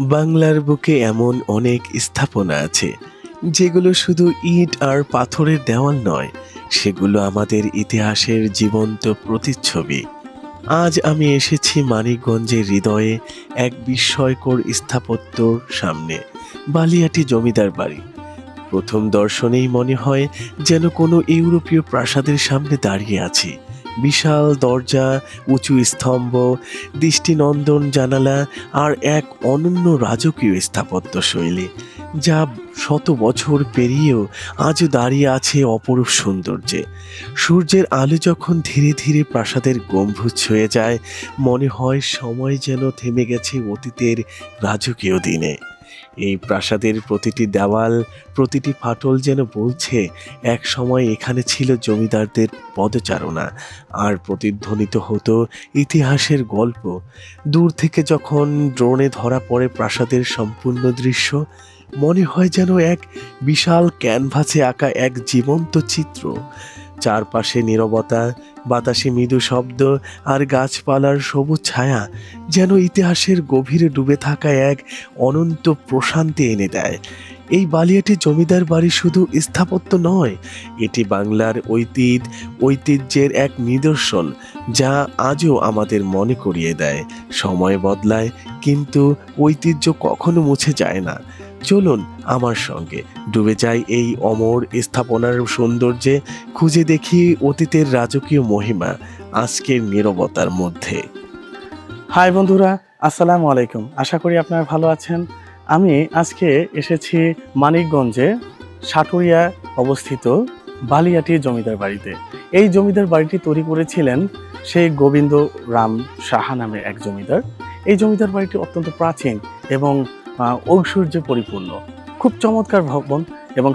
বাংলার বুকে এমন অনেক স্থাপনা আছে, যেগুলো শুধু ইট আর পাথরের দেওয়াল নয়, সেগুলো আমাদের ইতিহাসের জীবন্ত প্রতিচ্ছবি। আজ আমি এসেছি মানিকগঞ্জের হৃদয়ে এক বিস্ময়কর স্থাপত্যর সামনে, বালিয়াটি জমিদার বাড়ি। প্রথম দর্শনেই মনে হয় যেন কোনো ইউরোপীয় প্রাসাদের সামনে দাঁড়িয়ে আছি। বিশাল দরজা, উঁচু স্তম্ভ, দৃষ্টিনন্দন জানালা আর এক অনন্য রাজকীয় স্থাপত্য শৈলী যা শত বছর পেরিয়েও আজও দাঁড়িয়ে আছে অপরূপ সৌন্দর্যে। সূর্যের আলো যখন ধীরে ধীরে প্রাসাদের গম্ভুজ ছুঁয়ে যায়, মনে হয় সময় যেন থেমে গেছে অতীতের রাজকীয় দিনে। এই প্রাসাদের প্রতিটি দেওয়াল, প্রতিটি ফাটল যেন বলছে, এক সময় এখানে ছিল জমিদারদের পদচারণা। আর প্রতিধ্বনিত হতো ইতিহাসের গল্প। দূর থেকে যখন ড্রোনে ধরা পড়ে প্রাসাদের সম্পূর্ণ দৃশ্য, মনে হয় যেন এক বিশাল ক্যানভাসে আঁকা এক জীবন্ত চিত্র। চারপাশে নীরবতা, বাতাসে মৃদু শব্দ আর গাছপালার সবুজ ছায়া যেন ইতিহাসের গভীরে ডুবে থাকা এক অনন্ত প্রশান্তি এনে দেয়। এই বালিয়াটি জমিদার বাড়ি শুধু স্থাপত্য নয়, এটি বাংলার ঐতিহ্য ঐতিহ্যের এক নিদর্শন যা আজও আমাদের মনে করিয়ে দেয়। সময় বদলায়, কিন্তু ঐতিহ্য কখনো মুছে যায় না। চলুন আমার সঙ্গে ডুবে যাই এই অমর স্থাপনার সৌন্দর্যে, খুঁজে দেখি অতীতের রাজকীয় মহিমা, আজকের নীরবতার মধ্যে। হাই বন্ধুরা, আসসালামু আলাইকুম। আশা করি আপনারা ভালো আছেন। আমি আজকে এসেছি মানিকগঞ্জে, সাটুরিয়া অবস্থিত বালিয়াটি জমিদার বাড়িতে। এই জমিদার বাড়িটি তৈরি করেছিলেন সেই গোবিন্দ রাম সাহা নামে এক জমিদার। এই জমিদার বাড়িটি অত্যন্ত প্রাচীন এবং ঐশ্বর্যে পরিপূর্ণ। খুব চমৎকার ভবন এবং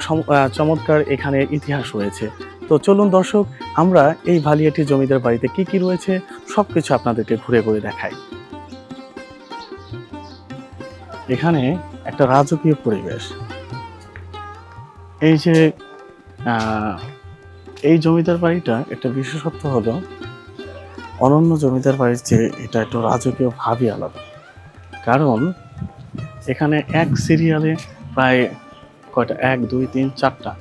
চমৎকার এখানে ইতিহাস রয়েছে। তো চলুন দর্শক, আমরা এই ভালিয়াটি জমিদার বাড়িতে কি কি রয়েছে সবকিছু আপনাদেরকে ঘুরে ঘুরে দেখাই। এখানে একটা রাজকীয় পরিবেশ। এই যে এই জমিদার বাড়িটা একটা বিশেষত্ব হলো, অনন্য জমিদার বাড়ির চেয়ে এটা একটু রাজকীয় ভাবই আলাদা। কারণ এখানে এক সিরিয়ালে প্রায় কয়টা? এক, দুই, তিন, চারটা।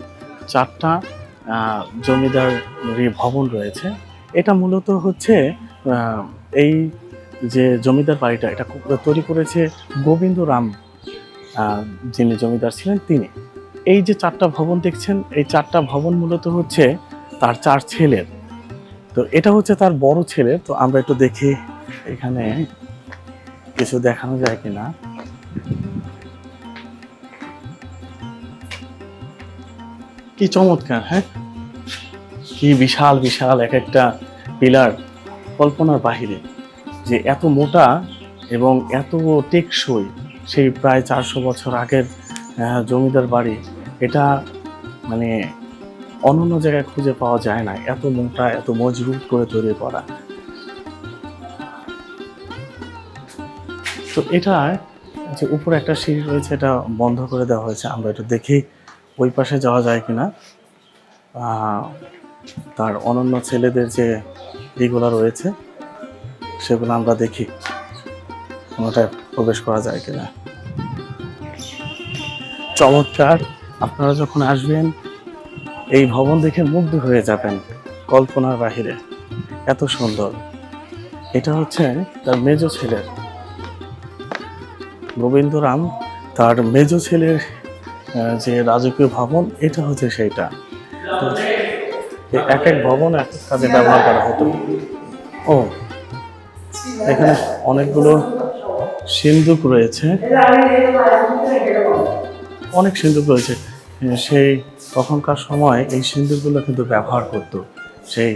চারটা জমিদার ভবন রয়েছে। এটা মূলত হচ্ছে এই যে জমিদার বাড়িটা, এটা তৈরি করেছে গোবিন্দ রাম যিনি জমিদার ছিলেন তিনি। এই যে চারটা ভবন দেখছেন, এই চারটা ভবন মূলত হচ্ছে তার চার ছেলের। তো এটা হচ্ছে তার বড় ছেলে। তো আমরা একটু দেখি এখানে কিছু দেখানো যায় কিনা। কি চমৎকার হ্যাঁ? কি বিশাল বিশাল এক একটা পিলার কল্পনার বাহিরে যে এত মোটা এবং এত টেকসই সেই প্রায় চারশো বছর আগের জমিদার বাড়ি। এটা মানে অন্যান্য জায়গায় খুঁজে পাওয়া যায় না, এত মোটা, এত মজবুত করে তৈরি করা। তো এটা যে উপরে একটা সিঁড়ি রয়েছে, এটা বন্ধ করে দেওয়া হয়েছে, আমরা এটা দেখি। ওই পাশে যাওয়া যায় কিনা আহ, তার অনন্য ছেলেদের যে এইগুলা রয়েছে সেগুলো আমরা দেখি কোনোটায় প্রবেশ করা যায় কিনা। চমৎকার আপনারা যখন আসবেন এই ভবন দেখে মুগ্ধ হয়ে যাবেন কল্পনার বাহিরে। এত সুন্দর। এটা হচ্ছে তার মেজ ছেলের। গোবিন্দরাম তার মেজ ছেলের যে রাজকীয় ভবন, এটা হচ্ছে সেইটা। এক এক ভবন এক এক কাজে ব্যবহার করা হতো। ও, এখানে অনেকগুলো সিন্দুক রয়েছে। অনেক সিন্দুক রয়েছে। সেই তখনকার সময় এই সিন্দুকগুলো কিন্তু ব্যবহার করত। সেই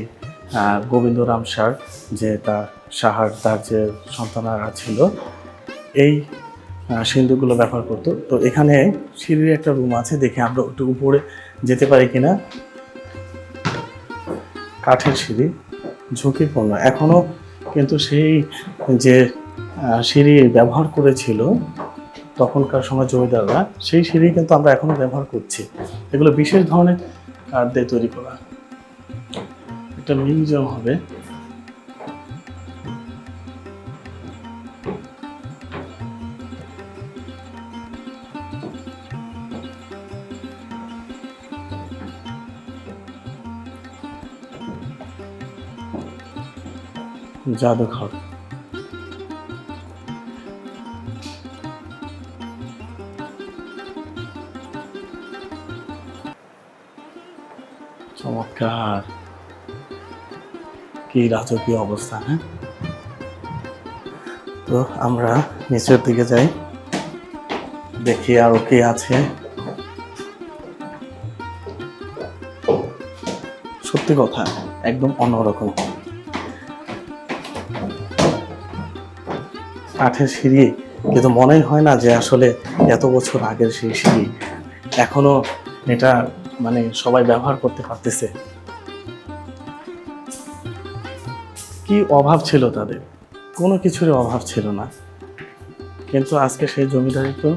গোবিন্দরাম সার যে তার সাহার, তার যে সন্তানারা ছিল, এই সিন্দুকগুলো ব্যবহার করতো। তো এখানে সিঁড়ির একটা রুম আছে, দেখে আমরা একটু উপরে যেতে পারি কিনা। কাঠের সিঁড়ি, ঝুঁকিপূর্ণ। এখনও কিন্তু সেই যে সিঁড়ি ব্যবহার করেছিল তখনকার সময় জমিদাররা, সেই সিঁড়ি কিন্তু আমরা এখনও ব্যবহার করছি। এগুলো বিশেষ ধরনের কাঠ দিয়ে তৈরি করা। একটা মিউজিয়াম হবে। জাদুঘর। চমৎকার। কি রাজকীয় অবস্থা হ্যাঁ? তো আমরা নিচের দিকে যাই। দেখি আরও কি আছে। সত্যি কথা, একদম অন্যরকম। কাঠের সিঁড়ি, কিন্তু মনেই হয় না যে আসলে এত বছর আগের সেই সিঁড়ি। এখনও এটা মানে সবাই ব্যবহার করতে পারতেছে। কি অভাব ছিল তাদের? কোনো কিছুরই অভাব ছিল না। কিন্তু আজকে সেই জমিদারি তো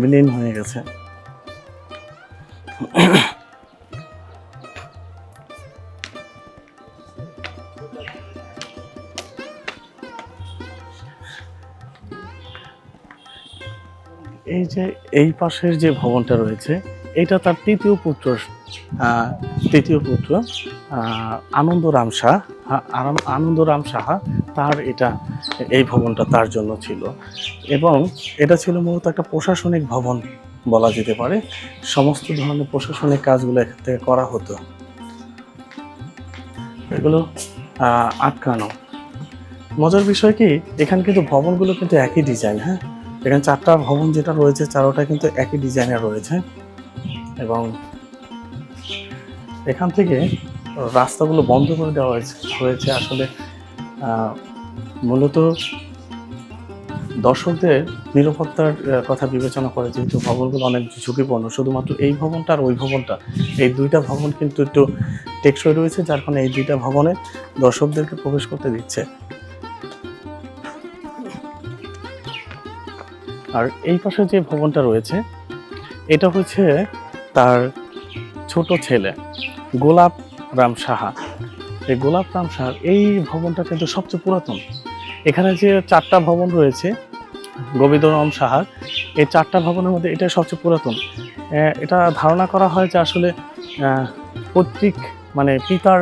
বিলীন হয়ে গেছে। যে এই পাশের যে ভবনটা রয়েছে এটা তার তৃতীয় পুত্র তৃতীয় পুত্র আহ, আনন্দরাম শাহ আ- আরাম- আনন্দরাম সাহা তার এটা এই ভবনটা তার জন্য ছিল। এবং এটা ছিল মূলত একটা প্রশাসনিক ভবন বলা যেতে পারে। সমস্ত ধরনের প্রশাসনিক কাজগুলো এখান থেকে করা হতো। এগুলো আটকানো। মজার বিষয় কি এখানে কিন্তু ভবনগুলো কিন্তু একই ডিজাইন হ্যাঁ? এখানে চারটা ভবন যেটা রয়েছে, চারোটা কিন্তু একই ডিজাইনের রয়েছে। এবং এখান থেকে রাস্তাগুলো বন্ধ করে দেওয়া হয়েছে হয়েছে আসলে মূলত দর্শকদের নিরাপত্তার কথা বিবেচনা করে যেহেতু ভবনগুলো অনেক ঝুঁকিপূর্ণ, শুধুমাত্র এই ভবনটা আর ওই ভবনটা, এই দুইটা ভবন কিন্তু একটু টেকসই রয়েছে, যার কারণে এই দুইটা ভবনে দর্শকদেরকে প্রবেশ করতে দিচ্ছে। আর এই পাশে যে ভবনটা রয়েছে, এটা হচ্ছে তার ছোট ছেলে, গোলাপ রাম সাহা। এই গোলাপ রাম সাহার এই ভবনটা কিন্তু সবচেয়ে পুরাতন। এখানে যে চারটা ভবন রয়েছে গোবিন্দরাম সাহার, এই চারটা ভবনের মধ্যে এটা সবচেয়ে পুরাতন। এটা ধারণা করা হয় যে আসলে পৈতৃক মানে পিতার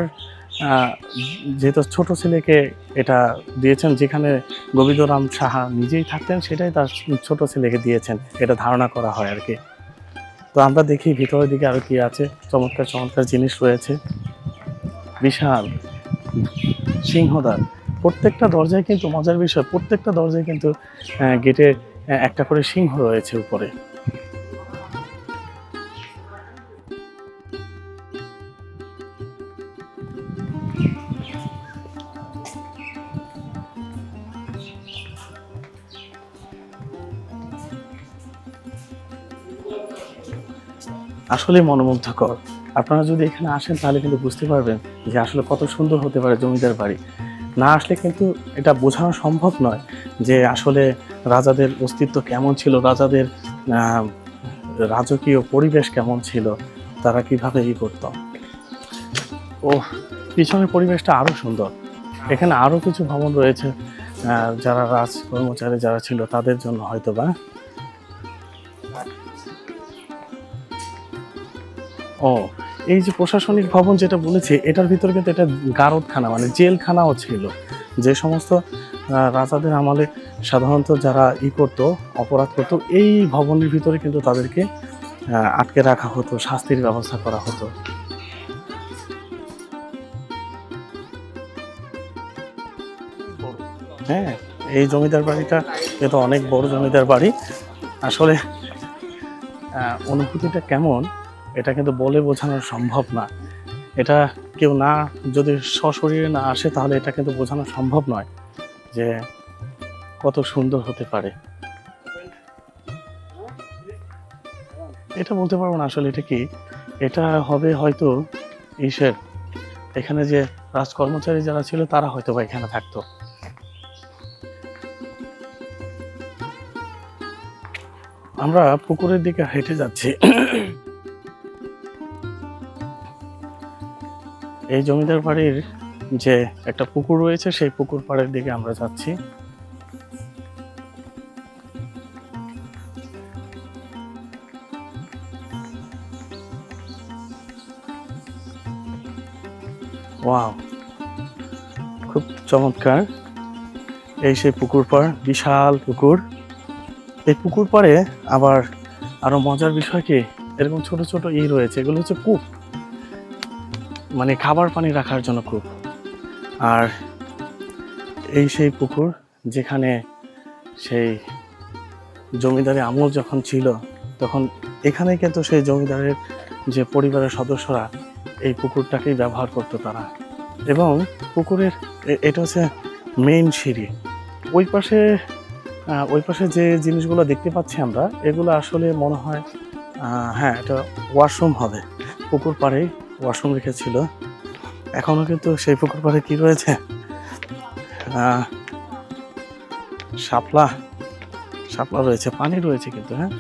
যেহেতু ছোট ছেলেকে এটা দিয়েছেন, যেখানে গোবিন্দরাম সাহা নিজেই থাকতেন, সেটাই তার ছোট ছেলেকে দিয়েছেন। এটা ধারণা করা হয় আর কি। তো আমরা দেখি ভিতরের দিকে আরও কি আছে। চমৎকার চমৎকার জিনিস রয়েছে। বিশাল সিংহদ্বার। প্রত্যেকটা দরজায় কিন্তু মজার বিষয়, প্রত্যেকটা দরজায় কিন্তু গেটে একটা করে সিংহ রয়েছে উপরে। আসলে মনোমুগ্ধকর। আপনারা যদি এখানে আসেন তাহলে কিন্তু বুঝতে পারবেন যে আসলে কত সুন্দর হতে পারে জমিদার বাড়ি। না আসলে কিন্তু এটা বোঝানো সম্ভব নয় যে আসলে রাজাদের অস্তিত্ব কেমন ছিল, রাজাদের রাজকীয় পরিবেশ কেমন ছিল, তারা কীভাবে ই করত। ও পিছনের পরিবেশটা আরও সুন্দর। এখানে আরও কিছু ভবন রয়েছে যারা রাজ কর্মচারী যারা ছিল তাদের জন্য হয়তো বা ও, এই যে প্রশাসনিক ভবন যেটা বলেছি, এটার ভিতরে কিন্তু এটা গারদখানা মানে জেলখানাও ছিল। যে সমস্ত রাজাদের আমলে সাধারণত যারা ই করতো, অপরাধ করতো, এই ভবনের ভিতরে কিন্তু তাদেরকে আটকে রাখা হতো, শাস্তির ব্যবস্থা করা হতো। হ্যাঁ এই জমিদার বাড়িটা কিন্তু অনেক বড় জমিদার বাড়ি। আসলে অনুভূতিটা কেমন? এটা কিন্তু বলে বোঝানো সম্ভব না। এটা কেউ না, যদি সশরীরে না আসে, তাহলে এটা কিন্তু বোঝানো সম্ভব নয় যে কত সুন্দর হতে পারে। এটা বলতে পারব না আসলে এটা কি। এটা হবে হয়তো ইসের এখানে যে রাজকর্মচারী যারা ছিল, তারা হয়তো বা এখানে থাকতো। আমরা পুকুরের দিকে হেঁটে যাচ্ছি। এই জমিদার বাড়ির যে একটা পুকুর রয়েছে, সেই পুকুর পাড়ের দিকে আমরা যাচ্ছি। ওয়াও চমৎকার। এই সেই পুকুর পাড়, বিশাল পুকুর। এই পুকুর পাড়ে আবার আরও মজার বিষয় কি? এরকম ছোট ছোট ই রয়েছে, এগুলো হচ্ছে কূপ। মানে খাবার পানি রাখার জন্য কূপ আর এই সেই পুকুর যেখানে সেই জমিদারের আমল যখন ছিল, তখন এখানে কিন্তু সেই জমিদারের যে পরিবারের সদস্যরা এই পুকুরটাকেই ব্যবহার করতো তারা। এবং পুকুরের এটা হচ্ছে মেইন সিঁড়ি। ওই পাশে ওই পাশে যে জিনিসগুলো দেখতে পাচ্ছি আমরা, এগুলো আসলে মনে হয় হ্যাঁ এটা ওয়াশরুম হবে। পুকুর পাড়েই ওয়াশরুম রেখেছিল। এখনও কিন্তু সেই পুকুর পাড়ে কি রয়েছে? শাপলা। শাপলা রয়েছে, পানি রয়েছে কিন্তু হ্যাঁ?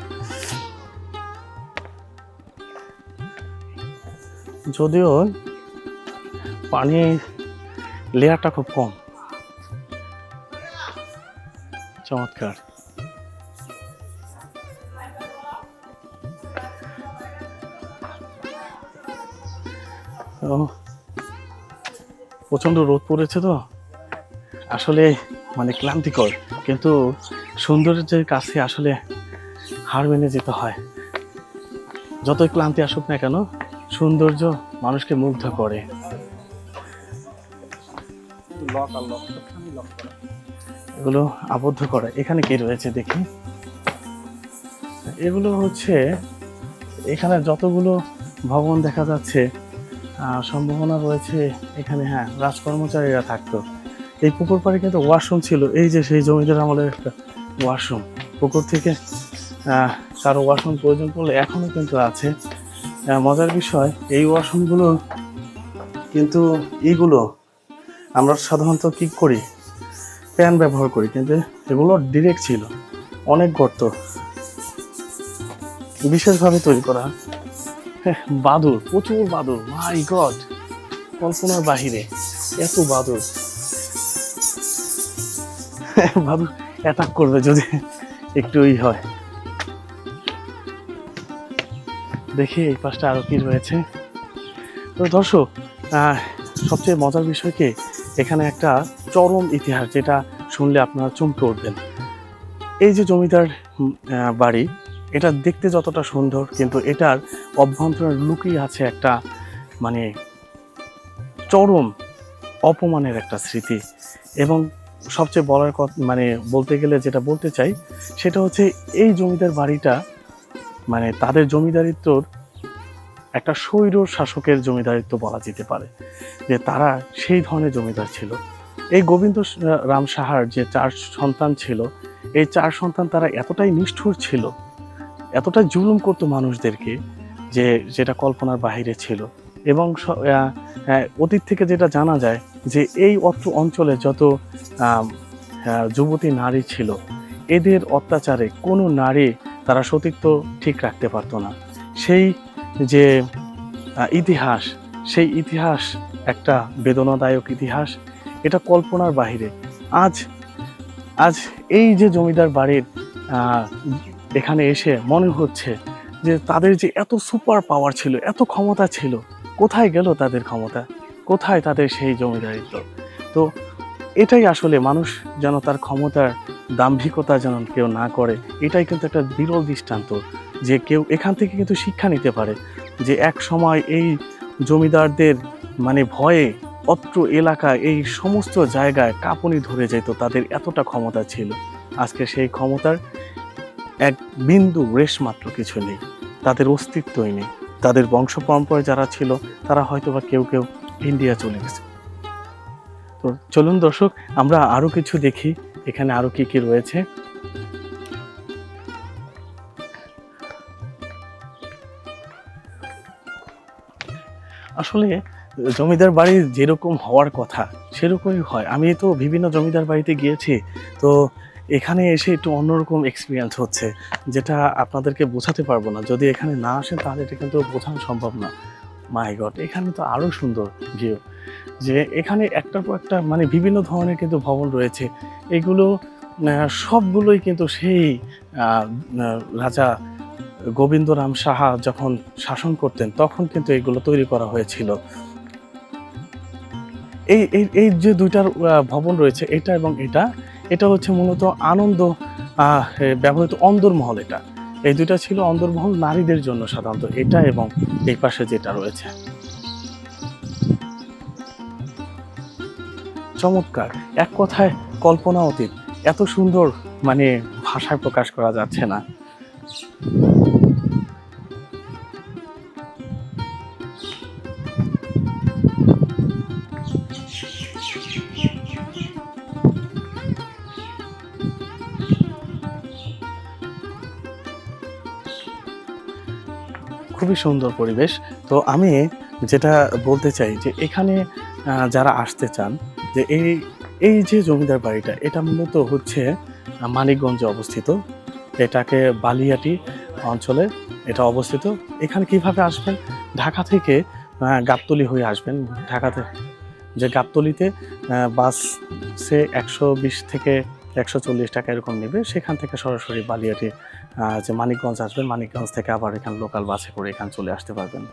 যদিও পানি লেয়ারটা খুব কম। চমৎকার। ও, প্রচণ্ড রোদ পড়েছে তো? আসলে মানে ক্লান্তিকর কিন্তু সৌন্দর্যের কাছে আসলে হার মেনে যেতে হয়। যতই ক্লান্তি আসুক না কেন সৌন্দর্য মানুষকে মুগ্ধ করে। এগুলো আবদ্ধ করা। এখানে কে রয়েছে দেখি? এগুলো হচ্ছে এখানে যতগুলো ভবন দেখা যাচ্ছে সম্ভাবনা রয়েছে এখানে হ্যাঁ রাজকর্মচারীরা থাকতো। এই পুকুর পাড়ে কিন্তু ওয়াশরুম ছিল, এই যে সেই জমিদার আমলের একটা ওয়াশরুম। পুকুর থেকে কারও ওয়াশরুম প্রয়োজন পড়লে এখনও কিন্তু আছে। মজার বিষয়, এই ওয়াশরুমগুলো কিন্তু এইগুলো আমরা সাধারণত কি করি? প্যান ব্যবহার করি, কিন্তু এগুলো ডিরেক্ট ছিল, অনেক গর্ত বিশেষভাবে তৈরি করা। বাদুর, প্রচুর বাদুর মাই গড কল্পনার বাহিরে, এত বাদুর। বাদুর অ্যাটাক করবে যদি একটু ই হয়। দেখি এই পাশটা আরও কি রয়েছে। তো দর্শক সবচেয়ে মজার বিষয় কি? এখানে একটা চরম ইতিহাস যেটা শুনলে আপনারা চমকে উঠবেন। এই যে জমিদার বাড়ি এটা দেখতে যতটা সুন্দর, কিন্তু এটার অভ্যন্তরে লুকিয়ে আছে একটা মানে চরম অপমানের একটা স্মৃতি। এবং সবচেয়ে বলার কথা মানে বলতে গেলে যেটা বলতে চাই, সেটা হচ্ছে এই জমিদার বাড়িটা মানে তাদের জমিদারিত্বর একটা স্বৈর শাসকের জমিদারিত্ব বলা যেতে পারে, যে তারা সেই ধরনের জমিদার ছিল। এই গোবিন্দ রাম সাহার যে চার সন্তান ছিল, এই চার সন্তান তারা এতটাই নিষ্ঠুর ছিল এতটাই জুলুম করতো মানুষদেরকে যে যেটা কল্পনার বাহিরে ছিল। এবং অতীত থেকে যেটা জানা যায় যে এই অত্র অঞ্চলে যত যুবতী নারী ছিল, এদের অত্যাচারে কোনো নারী তারা সতীত্ব ঠিক রাখতে পারতো না। সেই যে ইতিহাস, সেই ইতিহাস একটা বেদনাদায়ক ইতিহাস, এটা কল্পনার বাহিরে। আজ আজ এই যে জমিদার বাড়ির এখানে এসে মনে হচ্ছে যে তাদের যে এত সুপার পাওয়ার ছিল, এত ক্ষমতা ছিল, কোথায় গেল তাদের ক্ষমতা? কোথায় তাদের সেই জমিদারিত্ব? তো এটাই আসলে মানুষ যেন তার ক্ষমতার দাম্ভিকতা যেন কেউ না করে, এটাই কিন্তু একটা বিরল দৃষ্টান্ত যে কেউ এখান থেকে কিন্তু শিক্ষা নিতে পারে যে এক সময় এই জমিদারদের মানে ভয়ে অত্র এলাকায় এই সমস্ত জায়গায় কাঁপুনি ধরে যেত, তাদের এতটা ক্ষমতা ছিল। আজকে সেই ক্ষমতার এক বিন্দু রেশ মাত্র কিছু নেই। তাদের অস্তিত্বই নেই। তাদের বংশ পরম্পরায় যারা ছিল, তারা হয়তো বা কেউ কেউ ইন্ডিয়া চলে গেছে। তো চলুন দর্শক, আমরা আরও কিছু দেখি। এখানে আরও কি কি রয়েছে? আসলে, জমিদার বাড়ি যেরকম হওয়ার কথা, সেরকমই হয়। আমি তো বিভিন্ন জমিদার বাড়িতে গিয়েছি। তো এখানে এসে একটু অন্যরকম এক্সপিরিয়েন্স হচ্ছে, যেটা আপনাদেরকে বোঝাতে পারব না। যদি এখানে না আসেন, তাহলে এটা কিন্তু বোঝানো সম্ভব না। মাই গড এখানে তো আরও সুন্দর ভিউ যে এখানে একটার পর একটা মানে বিভিন্ন ধরনের কিন্তু ভবন রয়েছে। এগুলো সবগুলোই কিন্তু সেই রাজা গোবিন্দরাম সাহা যখন শাসন করতেন, তখন কিন্তু এগুলো তৈরি করা হয়েছিল। এই এই যে দুইটার ভবন রয়েছে, এটা এবং এটা এটা হচ্ছে মূলত আনন্দ ব্যবহৃত অন্দরমহল এটা। এই দুটা ছিল অন্দরমহল নারীদের জন্য সাধারণত এটা এবং এই পাশে যেটা রয়েছে। চমৎকার, এক কথায় কল্পনা অতীত। এত সুন্দর মানে ভাষায় প্রকাশ করা যাচ্ছে না। খুবই সুন্দর পরিবেশ। তো আমি যেটা বলতে চাই যে এখানে যারা আসতে চান, যে এই এই যে জমিদার বাড়িটা, এটা মূলত হচ্ছে মানিকগঞ্জে অবস্থিত। এটাকে বালিয়াটি অঞ্চলে এটা অবস্থিত। এখানে কীভাবে আসবেন? ঢাকা থেকে গাবতলি হয়ে আসবেন। ঢাকাতে, যে গাবতলিতে বাসে একশো বিশ থেকে একশো চল্লিশ টাকা এরকম নেবে, সেখান থেকে সরাসরি বালিয়াটি যে মানিকগঞ্জ আসবেন, মানিকগঞ্জ থেকে আবার এখানে লোকাল বাসে করে এখানে চলে আসতে পারবেন।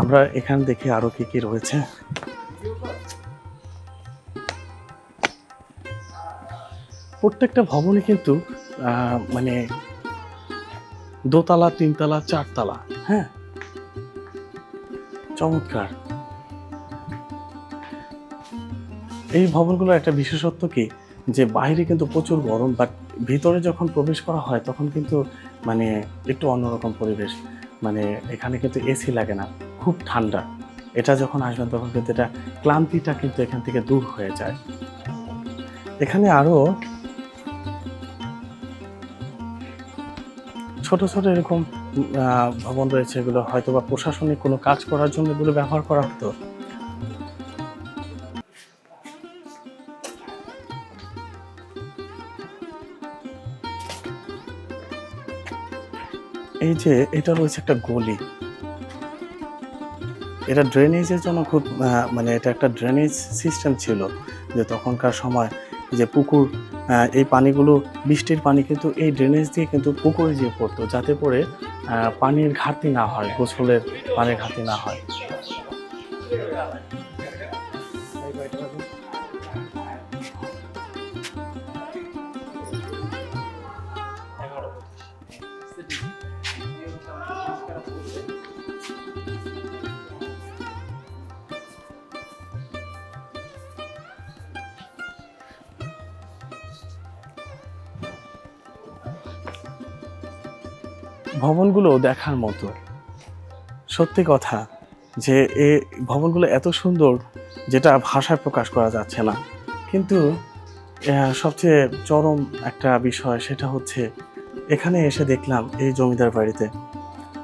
আমরা এখানে দেখি আরও কি কি রয়েছে। প্রত্যেকটা ভবনে কিন্তু মানে দোতলা, তিনতলা, চারতলা হ্যাঁ? চমৎকার। এই ভবনগুলোর একটা বিশেষত্ব কি? যে বাইরে কিন্তু প্রচুর গরম বাট ভিতরে যখন প্রবেশ করা হয় তখন কিন্তু মানে একটু অন্যরকম পরিবেশ। মানে এখানে কিন্তু এসি লাগে না, খুব ঠান্ডা। এটা যখন আসবেন তখন কিন্তু এটা ক্লান্তিটা কিন্তু এখান থেকে দূর হয়ে যায়। এখানে আরও ছোট ছোট এরকম ভবন রয়েছে, এগুলো হয়তো বা প্রশাসনিক কোনো কাজ করার জন্য এগুলো ব্যবহার করা হতো। এই যে এটা রয়েছে একটা গলি। এটা ড্রেনেজের জন্য খুব মানে এটা একটা ড্রেনেজ সিস্টেম ছিল যে তখনকার সময় যে পুকুর এই পানিগুলো, বৃষ্টির পানি কিন্তু এই ড্রেনেজ দিয়ে কিন্তু পুকুরে গিয়ে পড়তো যাতে করে পানির ঘাটতি না হয়, গোসলের পানির ঘাটতি না হয়। ভবনগুলো দেখার মতো। সত্যি কথা যে এ ভবনগুলো এত সুন্দর যেটা ভাষায় প্রকাশ করা যাচ্ছে না। কিন্তু সবচেয়ে চরম একটা বিষয় সেটা হচ্ছে এখানে এসে দেখলাম এই জমিদার বাড়িতে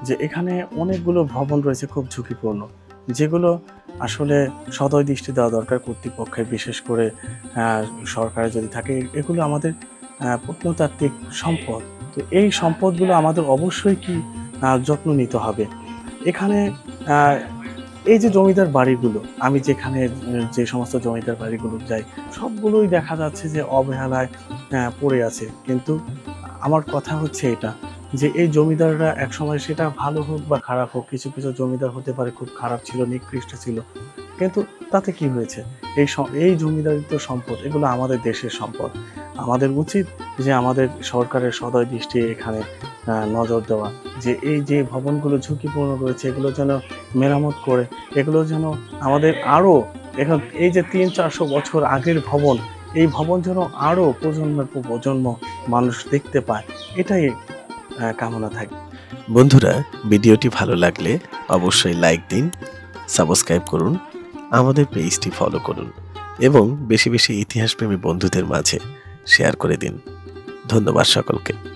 যে এখানে অনেকগুলো ভবন রয়েছে খুব ঝুঁকিপূর্ণ, যেগুলো আসলে সদয় দৃষ্টি দেওয়া দরকার কর্তৃপক্ষের, বিশেষ করে সরকারে যদি থাকে, এগুলো আমাদের প্রত্নতাত্ত্বিক সম্পদ। তো এই সম্পদগুলো আমাদের অবশ্যই কি যত্ন নিতে হবে। এখানে এই যে জমিদার বাড়িগুলো, আমি যেখানে যে সমস্ত জমিদার বাড়িগুলো যাই, সবগুলোই দেখা যাচ্ছে যে অবহেলায় পড়ে আছে। কিন্তু আমার কথা হচ্ছে এটা, যে এই জমিদাররা একসময় সেটা ভালো হোক বা খারাপ হোক, কিছু কিছু জমিদার হতে পারে খুব খারাপ ছিল, নিকৃষ্ট ছিল। কিন্তু তাতে কি হয়েছে? এই এই জমিদারিত্ব সম্পদ, এগুলো আমাদের দেশের সম্পদ। আমাদের উচিত যে আমাদের সরকারের সদয় দৃষ্টি এখানে নজর দেওয়া। যে এই যে ভবনগুলো ঝুঁকিপূর্ণ রয়েছে, এগুলো যেন মেরামত করে, এগুলো যেন আমাদের আরও এখন এই যে তিন চারশো বছর আগের ভবন, এই ভবন যেন আরও প্রজন্মের পর প্রজন্ম মানুষ দেখতে পায়, এটাই কামনা থাকে। বন্ধুরা, ভিডিওটি ভালো লাগলে অবশ্যই লাইক দিন, সাবস্ক্রাইব করুন, আমাদের পেজটি ফলো করুন এবং বেশি বেশি ইতিহাসপ্রেমী বন্ধুদের মাঝে শেয়ার করে দিন। ধন্যবাদ সকলকে।